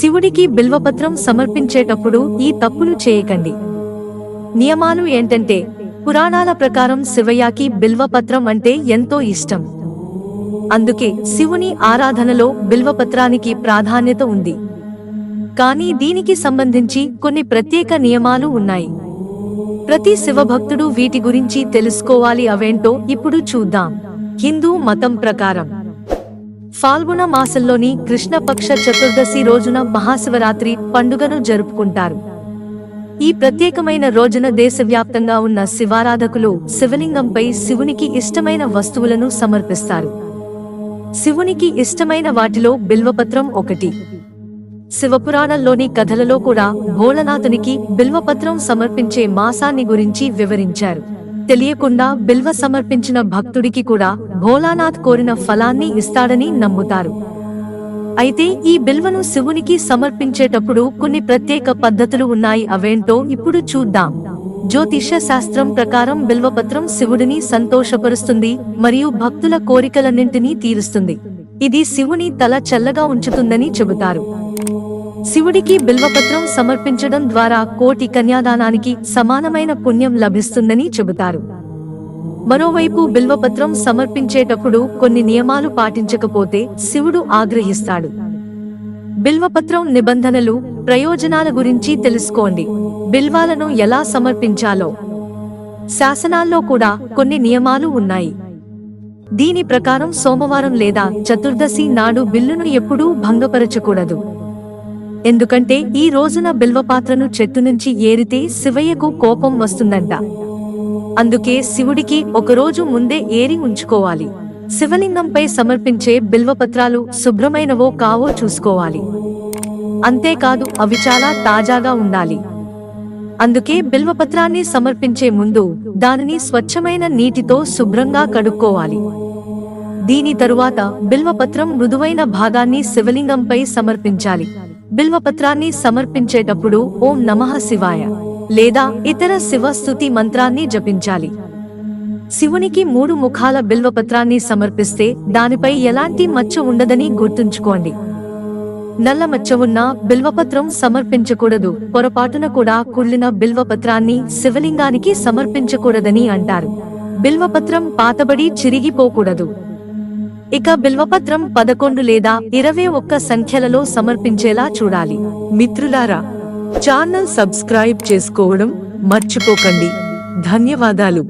శివుడికి బిల్వపత్రం సమర్పించేటప్పుడు ఈ తప్పులు చేయకండి. నియమాలు ఏంటంటే పురాణాల ప్రకారం శివయ్యకి బిల్వపత్రం అంటే ఎంతో ఇష్టం. అందుకే శివుని ఆరాధనలో బిల్వపత్రానికి ప్రాధాన్యత ఉంది. కానీ దీనికి సంబంధించి కొన్ని ప్రత్యేక నియమాలు ఉన్నాయి. ప్రతి శివభక్తుడు వీటి గురించి తెలుసుకోవాలి అవేంటో ఇప్పుడు చూద్దాం. హిందూ మతం ప్రకారం ఫాల్గుణ మాసంలోని కృష్ణపక్ష చతుర్దశి రోజున మహాశివరాత్రి పండుగను జరుపుకుంటారు. ఈ ప్రత్యేకమైన రోజున దేశవ్యాప్తంగా ఉన్న శివారాధకులు శివలింగంపై శివునికి ఇష్టమైన వస్తువులను సమర్పిస్తారు. శివునికి ఇష్టమైన వాటిలో బిల్వపత్రం ఒకటి. శివపురాణంలోని కథలలో కూడా భోళనాథునికి బిల్వపత్రం సమర్పించే మాసాన్ని గురించి వివరించారు. తెలియకుండా బిల్వ సమర్పించిన భక్తుడికి కూడా భోలానాథ్ కోరిన ఫలాన్ని ఇస్తాడని నమ్ముతారు. అయితే ఈ బిల్వను శివునికి సమర్పించేటప్పుడు కొన్ని ప్రత్యేక పద్ధతులు ఉన్నాయి. అవేంటో ఇప్పుడు చూద్దాం. జ్యోతిష శాస్త్రం ప్రకారం బిల్వపత్రం శివుడిని సంతోషపరుస్తుంది మరియు భక్తుల కోరికలన్నింటినీ తీరుస్తుంది. ఇది శివుని తల చల్లగా ఉంచుతుందని చెబుతారు. శివుడికి బిల్వపత్రం సమర్పించడం ద్వారా కోటి కన్యాదానానికి సమానమైన పుణ్యం లభిస్తుందని చెబుతారు. మరోవైపు బిల్వపత్రం సమర్పించేటప్పుడు కొన్ని నియమాలు పాటించకపోతే శివుడు ఆగ్రహిస్తాడు. బిల్వపత్రం నిబంధనలు ప్రయోజనాల గురించి తెలుసుకోండి. బిల్వాలను ఎలా సమర్పించాలో. శాసనాల్లో కూడా కొన్ని నియమాలు ఉన్నాయి. దీని ప్రకారం సోమవారం లేదా చతుర్దశి నాడు బిల్లును ఎప్పుడూ భంగపరచకూడదు. ఎందుకంటే ఈ రోజున బిల్వపాత్రను చెట్టు నుంచి ఏరితే శివయ్యకు కోపం వస్తుందంట. అందుకే శివుడికి ఒకరోజు ముందే ఏరి ఉంచుకోవాలి. శివలింగంపై సమర్పించే బిల్వపత్రాలు శుభ్రమైనవో కావో చూసుకోవాలి. అంతేకాదు అవి చాలా తాజాగా ఉండాలి. అందుకే బిల్వపత్రాన్ని సమర్పించే ముందు దానిని స్వచ్ఛమైన నీటితో శుభ్రంగా కడుక్కోవాలి. దీని తరువాత బిల్వపత్రం మృదువైన భాగాన్ని శివలింగంపై సమర్పించాలి. బిల్వపత్రాన్ని సమర్పించేటప్పుడు ఓం నమః శివాయ లేదా ఇతర శివస్థుతి మంత్రాన్ని జపించాలి. శివునికి మూడు ముఖాల బిల్వపత్రాన్ని సమర్పిస్తే దానిపై ఎలాంటి మచ్చ ఉండదని గుర్తుంచుకోండి. నల్ల మచ్చ ఉన్న బిల్వపత్రం సమర్పించకూడదు పొరపాటున కూడా కుళ్ళిన బిల్వపత్రాన్ని శివలింగానికి సమర్పించకూడదని అంటారు. బిల్వపత్రం పాతబడి చిరిగిపోకూడదు. ఇక బిల్వపత్రం పదకొండు లేదా ఇరవై ఒక్క సంఖ్యలలో సమర్పించేలా చూడాలి. మిత్రులారా ఛానల్ సబ్స్క్రైబ్ చేసుకోవడం మర్చిపోకండి. ధన్యవాదాలు.